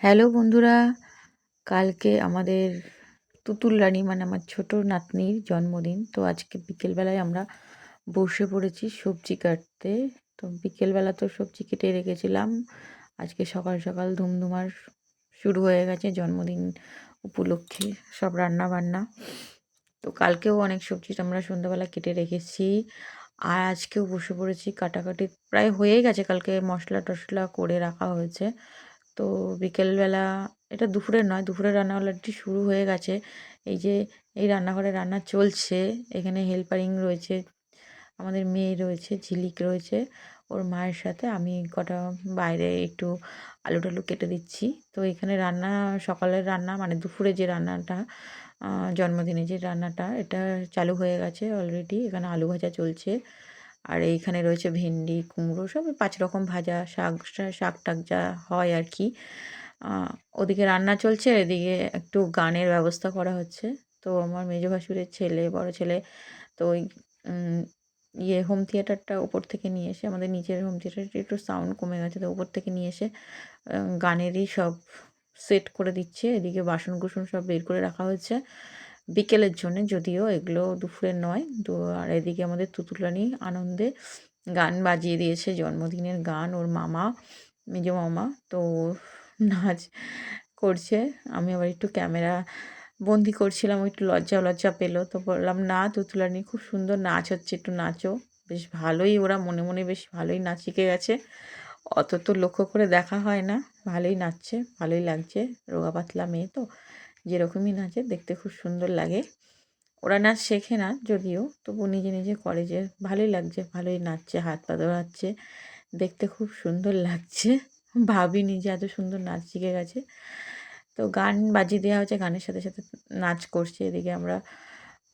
Hello বন্ধুরা, কালকে আমাদের তুতুল রানী মানে আমার ছোট নাতনির জন্মদিন। তো আজকে বিকেলবেলায় আমরা বসে পড়েছি সবজি কাটতে। তো বিকেলবেলা তো সবজি কেটে রেখেছিলাম। আজকে সকাল সকাল ধুমধুমার শুরু হয়ে গেছে জন্মদিন উপলক্ষে সব রান্না বান্না তো কালকেও অনেক সবজি আমরা সন্ধ্যাবেলা কেটে রেখেছি। আর আজকেও বসে পড়েছি কাটাকাটি। প্রায় হয়েই গেছে, কালকে মশলা টশলা করে রাখা হয়েছে। তো বিকেলবেলা, এটা দুপুরের নয়, দুপুরের রান্না অলরেডি শুরু হয়ে গেছে। এই যে, এই রান্নাঘরে রান্না চলছে, এখানে হেল্পারিং রয়েছে, আমাদের মেয়ে রয়েছে, ঝিলিক রয়েছে, ওর মায়ের সাথে আমি কটা বাইরে একটু আলু টালু কেটে দিচ্ছি। তো এখানে রান্না, সকালের রান্না মানে দুপুরে যে রান্নাটা জন্মদিনে যে রান্নাটা, এটা চালু হয়ে গেছে অলরেডি এখানে আলু ভাজা চলছে। আর এইখানে রয়েছে ভেন্ডি, কুমড়ো সব পাঁচ রকম ভাজা, শাক শাক টাক যা হয় আর কি। ওদিকে রান্না চলছে, এদিকে একটু গানের ব্যবস্থা করা হচ্ছে। তো আমার মেজো ভাসুরের ছেলে, বড় ছেলে, তো ওই ইয়ে হোম থিয়েটারটা ওপর থেকে নিয়ে এসে, আমাদের নিচের হোম থিয়েটারটা একটু সাউন্ড কমে গেছে, তো ওপর থেকে নিয়ে এসে গানেরই সব সেট করে দিচ্ছে। এদিকে বাসন কুসন সব বের করে রাখা হয়েছে। বিকেলের জন্যে যদিও এগুলো দুপুরের নয়, তো আর এদিকে আমাদের তুতুলানি আনন্দে গান বাজিয়ে দিয়েছে, জন্মদিনের গান, ওর মামা, মেজো মামা, তো নাচ করছে। আমি আবার একটু ক্যামেরা বন্দি করছিলাম, একটু লজ্জা লজ্জা পেল, তো বললাম, না তুতুলানি, খুব সুন্দর নাচ হচ্ছে, একটু নাচো। বেশ ভালোই, ওরা মনে মনে বেশ ভালোই নাচ শিখে গেছে। অত তো লক্ষ্য করে দেখা হয় না, ভালোই নাচছে, ভালোই লাগছে, রোগা পাতলা মেয়ে তো। যেরকমই নাচে দেখতে খুব সুন্দর লাগে। ওরা নাচ শেখে না যদিও তবু নিজে নিজে করে যে ভালোই লাগছে, ভালোই নাচছে, হাত পা দৌড়াচ্ছে দেখতে খুব সুন্দর লাগছে। ভাবিনি যে এত সুন্দর নাচ শিখে গেছে। তো গান বাজিয়ে দেওয়া হচ্ছে গানের সাথে সাথে নাচ করছে। এদিকে আমরা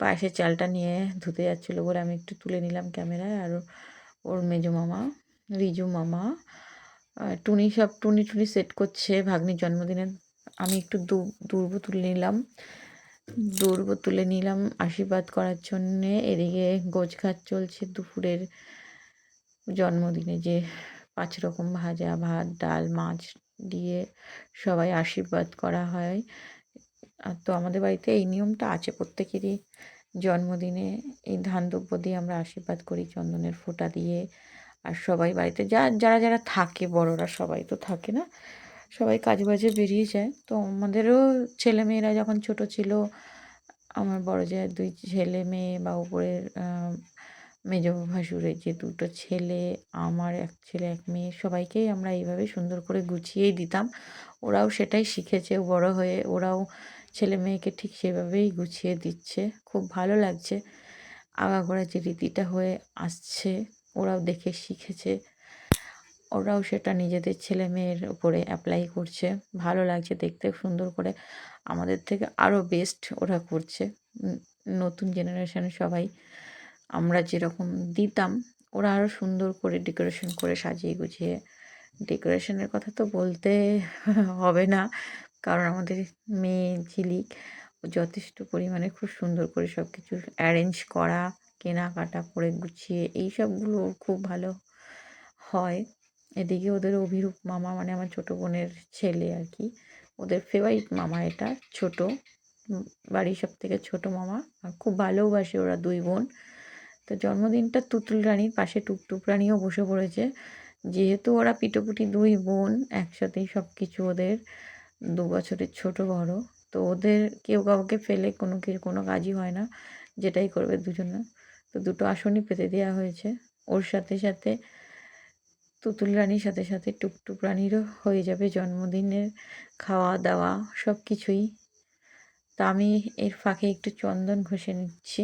পায়েসের চালটা নিয়ে ধুতে যাচ্ছিল বলে আমি একটু তুলে নিলাম ক্যামেরায়। আর ওর মেজো মামা, রিজু মামা টুনি সব, টুনি টুনি সেট করছে ভাগ্নির জন্মদিনে আমি একটু দুর্ব তুলে নিলাম। দুর্ব তুলে নিলাম আশীর্বাদ করার জন্যে। এদিকে গোছঘাট চলছে দুপুরের জন্মদিনে যে পাঁচ রকম ভাজা, ভাত, ডাল, মাছ দিয়ে সবাই আশীর্বাদ করা হয়। আর তো আমাদের বাড়িতে এই নিয়মটা আছে প্রত্যেকেরই। জন্মদিনে এই ধান দ্রব্য দিয়ে আমরা আশীর্বাদ করি, চন্দনের ফোঁটা দিয়ে। আর সবাই বাড়িতে যা, যারা যারা থাকে, বড়রা সবাই তো থাকে না। সবাই কাজ বাজে বেরিয়ে যায়। তো আমাদেরও ছেলেমেয়েরা যখন ছোট ছিল, আমার বড় যে দুই ছেলে মেয়ে বা উপরের মেজ ভাসুরের যে দুটো ছেলে, আমার এক ছেলে, এক মেয়ে, সবাইকেই আমরা এইভাবে সুন্দর করে গুছিয়েই দিতাম। ওরাও সেটাই শিখেছে, বড় হয়ে ওরাও ছেলে মেয়েকে ঠিক সেভাবেই গুছিয়ে দিচ্ছে। খুব ভালো লাগছে। আগাগোড়া যে রীতিটা হয়ে আসছে, ওরাও দেখে শিখেছে। ওরাও সেটা নিজেদের ছেলে মেয়ের উপরে অ্যাপ্লাই করছে। ভালো লাগছে দেখতে, সুন্দর করে আমাদের থেকে আরও বেস্ট ওরা করছে। নতুন জেনারেশন সবাই আমরা যেরকম দিতাম, ওরা আরও সুন্দর করে ডেকোরেশন করে সাজিয়ে গুছিয়ে। ডেকোরেশনের কথা তো বলতে হবে না, কারণ আমাদের মেয়ে ঝিলিক যথেষ্ট পরিমাণে খুব সুন্দর করে সব কিছু অ্যারেঞ্জ করা, কেনাকাটা করে গুছিয়ে এই সবগুলো খুব ভালো হয়। এদিকে ওদের অভিরূপ মামা মানে আমার ছোটো বোনের ছেলে আর কি। ওদের ফেভারিট মামা এটা, ছোট বাড়ির সব থেকে ছোটো মামা। আর খুব ভালোবাসে ওরা দুই বোন। তো জন্মদিনটা তুতুল রানীর পাশে টুকটুক রানীও বসে পড়েছে। যেহেতু ওরা পিটোপুটি দুই বোন, একসাথেই সব কিছু ওদের দু বছরের ছোট বড়। তো ওদের কেউ কাউকে ফেলে কোনো কিছু কোনো কাজই হয় না, যেটাই করবে দুজনে। তো দুটো আসনই পেতে দেওয়া হয়েছে। ওর সাথে সাথে তুতুল রানীর সাথে সাথে টুকটুক রানীরও হয়ে যাবে জন্মদিনের খাওয়া দাওয়া সব কিছুই তা আমি এর ফাঁকে একটু চন্দন ঘষে নিচ্ছি।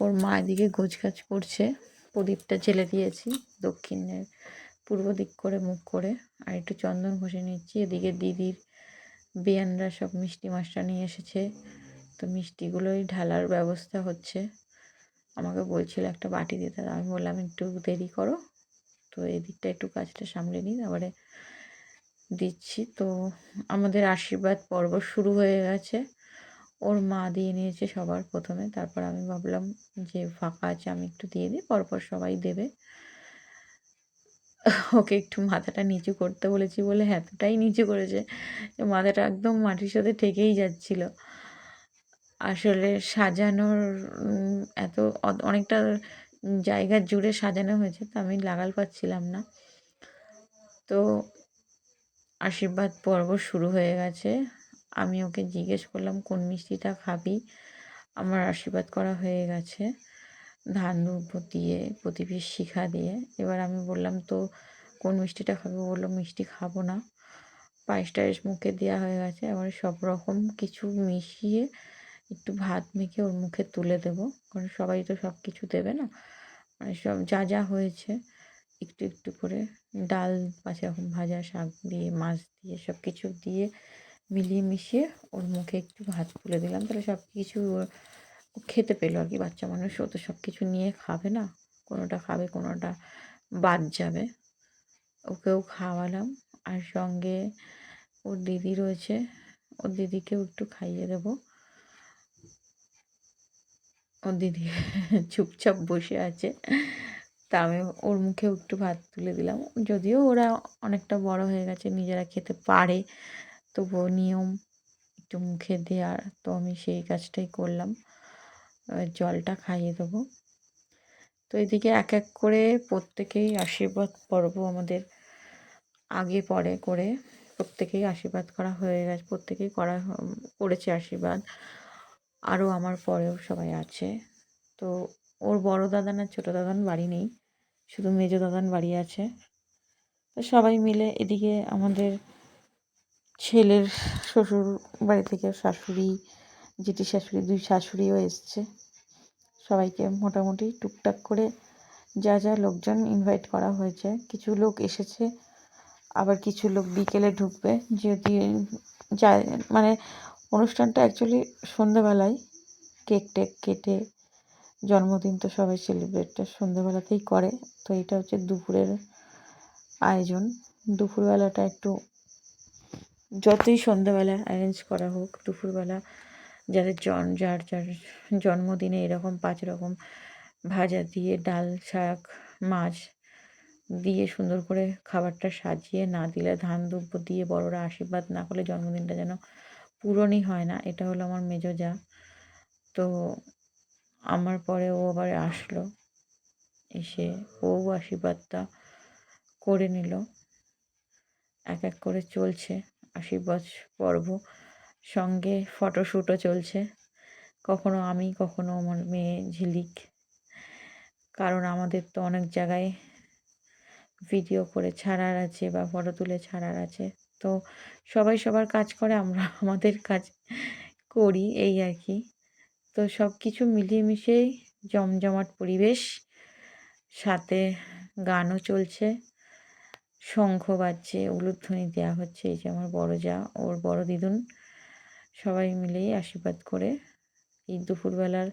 ওর মা এদিকে গোছগাছ করছে। প্রদীপটা জেলে দিয়েছি দক্ষিণের পূর্ব দিক করে, মুখ করে। আর একটু চন্দন ঘষে নিচ্ছি। এদিকে দিদির বিয়ানরা সব মিষ্টি মাছটা নিয়ে এসেছে। তো মিষ্টিগুলোই ঢালার ব্যবস্থা হচ্ছে। আমাকে বলছিল একটা বাটি দিতে আমি বললাম, একটু দেরি করো। তো এই দিকটা একটু কাজটা সামলে নিই, তারপরে দিচ্ছি। তো আমাদের আশীর্বাদ পর্ব শুরু হয়ে গেছে। ওর মা দিয়ে নিয়েছে সবার প্রথমে, তারপর আমি ভাবলাম যে ফাঁকা আছে আমি একটু দিয়ে দিই, পরপর সবাই দেবে। ওকে একটু মাথাটা নিচু করতে বলেছি বলে এতটাই নিচু করেছে যে মাথাটা একদম মাটির সাথে ঠেকেই যাচ্ছিল। আসলে সাজানোর এত অনেকটা জায়গা জুড়ে সাজানো হয়েছে, তো আমি লাগাল পাচ্ছিলাম না। তো আশীর্বাদ পর্ব শুরু হয়ে গেছে। আমি ওকে জিজ্ঞেস করলাম, কোন মিষ্টিটা খাবি? আমার আশীর্বাদ করা হয়ে গেছে। ধান দুব্ব দিয়ে, প্রদীপের শিখা দিয়ে। এবার আমি বললাম, তো কোন মিষ্টিটা খাব? বলল, মিষ্টি খাব না। পায়েস টায়েস মুখে দেওয়া হয়ে গেছে। এবার সব রকম কিছু মিশিয়ে একটু ভাত মেখে ওর মুখে তুলে দেবো। কারণ সবাই তো সব কিছু দেবে না। সব যা যা হয়েছে, একটু একটু করে ডাল, পাঁচ রকম ভাজা, শাক দিয়ে, মাছ দিয়ে সব কিছু দিয়ে মিলিয়ে মিশিয়ে ওর মুখে একটু ভাত তুলে দিলাম। তাহলে সব কিছু খেতে পেল আর কি। বাচ্চা মানুষ, ও তো সব কিছু নিয়ে খাবে না। কোনোটা খাবে, কোনোটা বাদ যাবে। ওকেও খাওয়ালাম। আর সঙ্গে ওর দিদি রয়েছে, ওর দিদিকেও একটু খাইয়ে দেবো। ওর দিদি চুপচাপ বসে আছে। তা আমি ওর মুখেও একটু ভাত তুলে দিলাম। যদিও ওরা অনেকটা বড় হয়ে গেছে, নিজেরা খেতে পারে। তবুও নিয়ম একটু মুখে দেওয়ার। তো আমি সেই কাজটাই করলাম। জলটা খাইয়ে দেবো। তো এদিকে এক এক করে প্রত্যেকেই আশীর্বাদ পর্ব আমাদের আগে পরে করে প্রত্যেকেই আশীর্বাদ করা হয়ে গেছে, প্রত্যেকেই করা করেছে আশীর্বাদ। আরও আমার পরেও সবাই আছে। তো ওর বড় দাদান আর ছোটো দাদান বাড়ি নেই, শুধু মেজো দাদান বাড়ি আছে। তো সবাই মিলে এদিকে আমাদের ছেলের শ্বশুর বাড়ি থেকে শাশুড়ি, জেঠি শাশুড়ি, দুই শাশুড়িও এসছে। সবাইকে মোটামুটি টুকটাক করে যা যা লোকজন ইনভাইট করা হয়েছে। কিছু লোক এসেছে, আবার কিছু লোক বিকেলে ঢুকবে। যদি যায় মানে অনুষ্ঠানটা অ্যাকচুয়ালি সন্ধেবেলায় কেক টেক কেটে জন্মদিন তো সবাই সেলিব্রেটটা সন্ধেবেলাতেই করে। তো এটা হচ্ছে দুপুরের আয়োজন। দুপুরবেলাটা একটু যতই সন্ধ্যাবেলা অ্যারেঞ্জ করা হোক, দুপুরবেলা যাদের জন, যার যার জন্মদিনে এরকম পাঁচ রকম ভাজা দিয়ে ডাল, শাক, মাছ দিয়ে সুন্দর করে খাবারটা সাজিয়ে না দিলে ধান দুব্য দিয়ে বড়রা আশীর্বাদ না করলে জন্মদিনটা যেন পূরণই হয় না। এটা হলো আমার মেজো যা। তো আমার পরে ও আবার আসলো। এসে ও আশীর্বাদটা করে নিল। এক এক করে চলছে। আশীর্বাদ পর্ব। সঙ্গে ফটোশ্যুটও চলছে। কখনো আমি, কখনো আমার মেয়ে ঝিলিক। কারণ আমাদের তো অনেক জায়গায় ভিডিও করে ছাড়ার আছে বা ফটো তুলে ছাড়ার আছে। তো সবাই সবার কাজ করে, আমরা আমাদের কাজ করি, এই আর কি। তো সব কিছু মিলিয়ে মিশিয়েই জমজমাট পরিবেশ, সাথে গানও চলছে, শঙ্খ বাজছে, উলুধ্বনি দেওয়া হচ্ছে, এই যে আমার বড় যা, ওর বড় দিদুন, সবাই মিলেই আশীর্বাদ করে এই দুপুরবেলার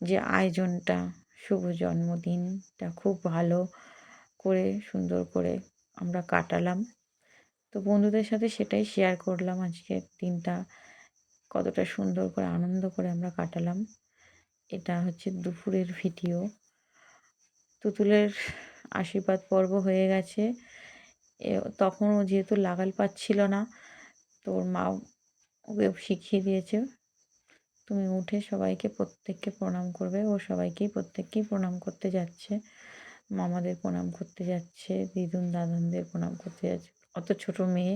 যে আয়োজনটা, শুভ জন্মদিনটা খুব ভালো করে, সুন্দর করে আমরা কাটালাম। তো বন্ধুদের সাথে সেটাই শেয়ার করলাম আজকে দিনটা। কতটা সুন্দর করে, আনন্দ করে আমরা কাটালাম। এটা হচ্ছে দুপুরের ভিডিও তুতুলের আশীর্বাদ পর্ব হয়ে গেছে। তখন ও যেহেতু লাগাল পাচ্ছিল না, তো ওর মা ওকে শিখিয়ে দিয়েছে। তুমি উঠে সবাইকে প্রত্যেককে প্রণাম করবে। ও সবাইকেই প্রত্যেককেই প্রণাম করতে যাচ্ছে। মামাদের প্রণাম করতে যাচ্ছে, দিদুন দাদানদের প্রণাম করতে যাচ্ছে। অত ছোট মেয়ে,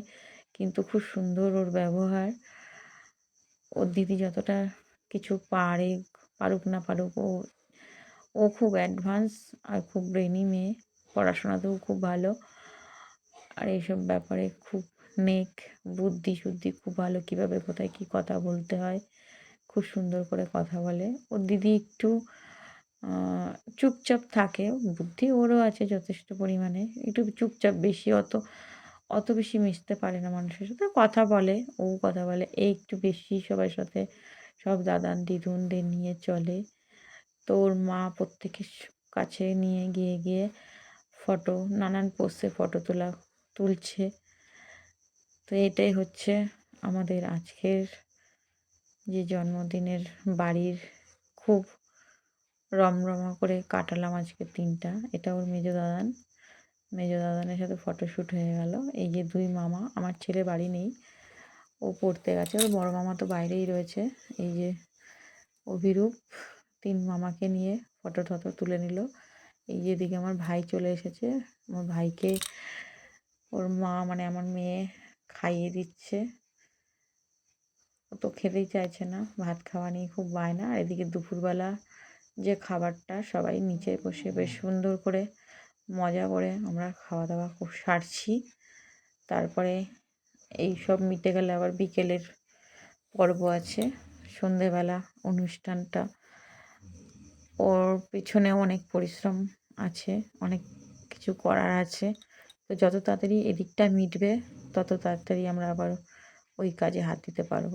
কিন্তু খুব সুন্দর ওর ব্যবহার। ওর দিদি যতটা কিছু পারে, পারুক না পারুক, ও ও খুব অ্যাডভান্স আর খুব ব্রেনি মেয়ে। পড়াশোনাতেও খুব ভালো। আর এইসব ব্যাপারে খুব নেক, বুদ্ধি শুদ্ধি খুব ভালো। কীভাবে, কোথায় কী কথা বলতে হয়, খুব সুন্দর করে কথা বলে। ওর দিদি একটু চুপচাপ থাকে। বুদ্ধি ওরও আছে যথেষ্ট পরিমাণে। একটু চুপচাপ বেশি, অত অত বেশি মিশতে পারে না মানুষের সাথে। কথা বলে, ও কথা বলে এই একটু বেশি সবার সাথে সব দাদান দিদুনদের নিয়ে চলে। তো ওর মা প্রত্যেকের কাছে নিয়ে গিয়ে গিয়ে ফটো, নানান পোস্টে ফটো তোলা, তুলছে। তো এটাই হচ্ছে আমাদের আজকের যে জন্মদিনের বাড়ির খুব রমরমা করে কাটালাম আজকের দিনটা। এটা ওর মেজো দাদান। মেজো দাদানের সাথে ফটোশ্যুট হয়ে গেল। এই যে দুই মামা, আমার ছেলে বাড়ি নেই, ও পড়তে গেছে, ওর বড় মামা তো বাইরেই রয়েছে। এই যে অভিরূপ, তিন মামাকে নিয়ে ফটো টটো তুলে নিল। এই যে এদিকে আমার ভাই চলে এসেছে। আমার ভাইকে ওর মা মানে আমার মেয়ে খাইয়ে দিচ্ছে। ও তো খেতেই চাইছে না, ভাত খাওয়া নিয়ে খুব বায়না। আর এদিকে দুপুরবেলা যে খাবারটা সবাই নিচে বসে বেশ সুন্দর করে মজা করে আমরা খাওয়া দাওয়া খুব সারছি। তারপরে এই সব মিটে গেলে আবার বিকেলের পর্ব আছে। সন্ধেবেলা অনুষ্ঠানটা। ওর পিছনে অনেক পরিশ্রম আছে, অনেক কিছু করার আছে। তো যত তাড়াতাড়ি এদিকটা মিটবে, তত তাড়াতাড়ি আমরা আবার ওই কাজে হাত দিতে পারব।